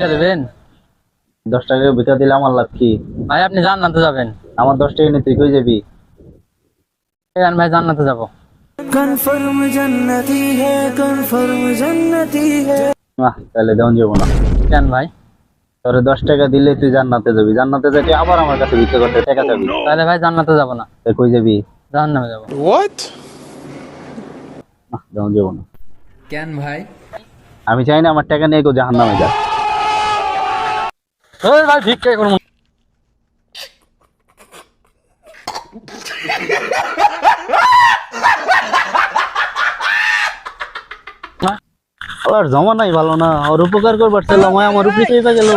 টাকা দেবেন? দশ টাকা ভিক্ষা দিলে আমার লাভ কি? ভাই আপনি জান্নাতে যাবেন। আমার দশ টাকা নিয়ে তুই কই যাবি? ভাই জান্নাতে যাব। তাহলে দেওয়ান যাব না। কেন ভাই? তোরে দশ টাকা দিলে তুই জান্নাতে যাবি। জান্নাতে যেতে আবার আমার কাছে ভিক্ষা করতে টাকা যাবি। তাহলে ভাই জান্নাতে যাব না। তাই কই যাবি? জাহান্নামে যাব। না দেওয়ান যাব না। কেন ভাই? আমি চাই না আমার টাকা নিয়ে কেউ জাহান নামে যা ভাই ভিক্ষা করব আর জমা নাই ভালো না। আর উপকার করবার ছিল আমার উপরে গেল।